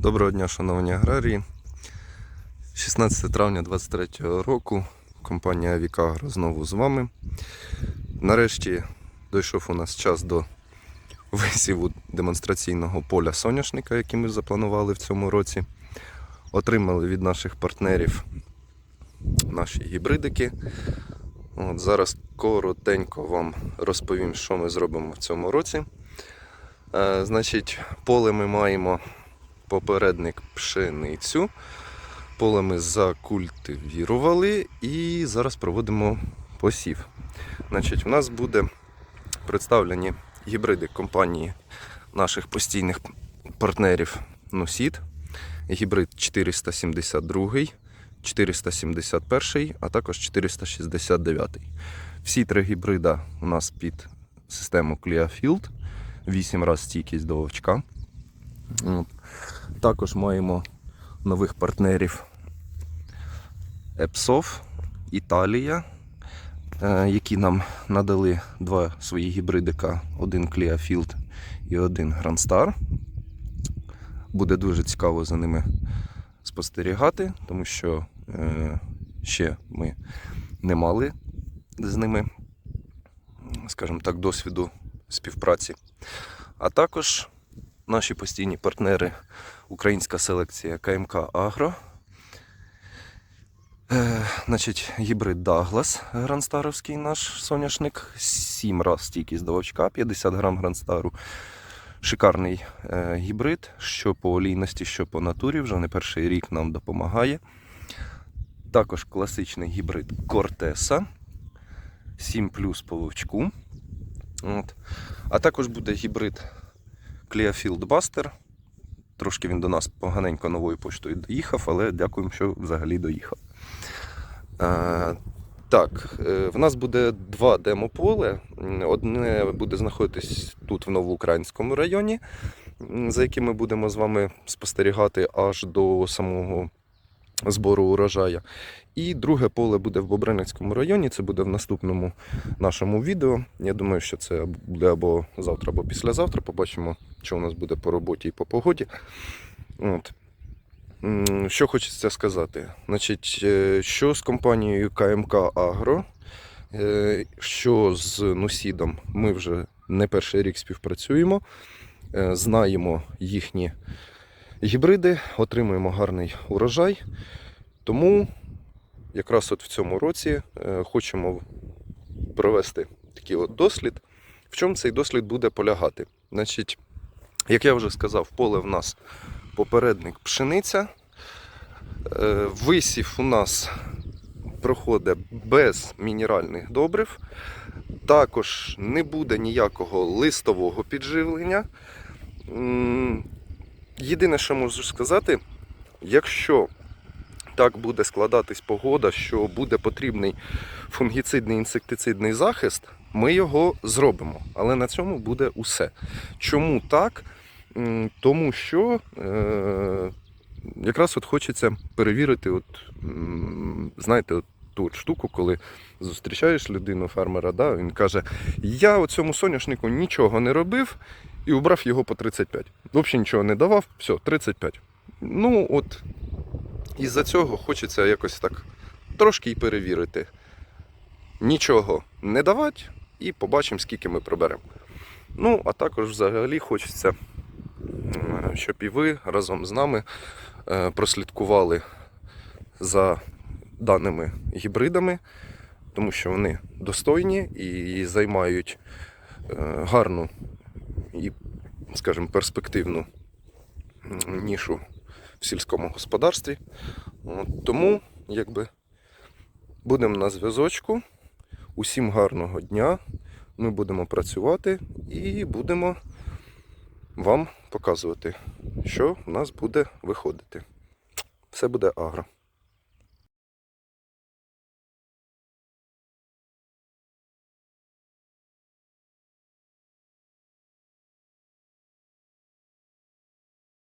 Доброго дня, шановні аграрії. 16 травня 2023 року компанія Вікагро знову з вами. Нарешті дійшов у нас час до висіву демонстраційного поля соняшника, який ми запланували в цьому році. Отримали від наших партнерів наші гібридики. От зараз коротенько вам розповім, що ми зробимо в цьому році. Е, значить, поле ми маємо попередник пшеницю. Поле ми закультивірували і зараз проводимо посів. Значить, у нас буде представлені гібриди компанії наших постійних партнерів Носід, гібрид 472, 471, а також 469. Всі три гібрида у нас під систему Clearfield, 8 раз стійкість до вовчка. Також маємо нових партнерів Epsov, Італія, е, які нам надали два свої гібридика: один Clearfield і один Star. Буде дуже цікаво за ними спостерігати, тому що е, ще ми не мали з ними, скажімо так, досвіду співпраці. А також наші постійні партнери, українська селекція КМК Агро. Е, значить, гібрид Даглас гранстаровський наш соняшник. 7 раз стійкість до очка, 50 грам гранстару. Шикарний е, гібрид, що по олійності, що по натурі, вже не перший рік нам допомагає. Також класичний гібрид Кортеса. 7 плюс по вовчку. От. А також буде гібрид Clearfield Buster. Трошки він до нас поганенько новою поштою доїхав, але дякуємо, що взагалі доїхав. Е, так, е, в нас буде два демополе. Одне буде знаходитись тут, в Новоукраїнському районі, за яким ми будемо з вами спостерігати аж до самого збору урожая. І друге поле буде в Бобриницькому районі. Це буде в наступному нашому відео. Я думаю, що це буде або завтра, або післязавтра. Побачимо, що у нас буде по роботі і по погоді. От. Що хочеться сказати? Значить, е, що з компанією КМК Агро, е, що з Нусідом, ми вже не перший рік співпрацюємо, е, знаємо їхні гібриди, отримуємо гарний урожай. Тому якраз от в цьому році е, хочемо провести такий от дослід. В чому цей дослід буде полягати? Значить, як я вже сказав, поле в нас попередник пшениця. Е, Висів у нас проходить без мінеральних добрив. Також не буде ніякого листового підживлення. Єдине, що можу сказати, якщо так буде складатись погода, що буде потрібний фунгіцидний інсектицидний захист, ми його зробимо. Але на цьому буде усе. Чому так? Тому що е, якраз от хочеться перевірити, от, знаєте, от ту от штуку, коли зустрічаєш людину, фермера, да, він каже: Я у цьому соняшнику нічого не робив і убрав його по 35. Взагалі нічого не давав, все, 35. Ну, от із-за цього хочеться якось так трошки і перевірити. Нічого не давати і побачимо, скільки ми проберемо. Ну, а також взагалі хочеться, щоб і ви разом з нами е, прослідкували за даними гібридами, тому що вони достойні і займають е, гарну і, скажімо, перспективну нішу в сільському господарстві. От, тому, якби, будемо на зв'язочку. Усім гарного дня. Ми будемо працювати і будемо вам показувати, що в нас буде виходити. Все буде агро.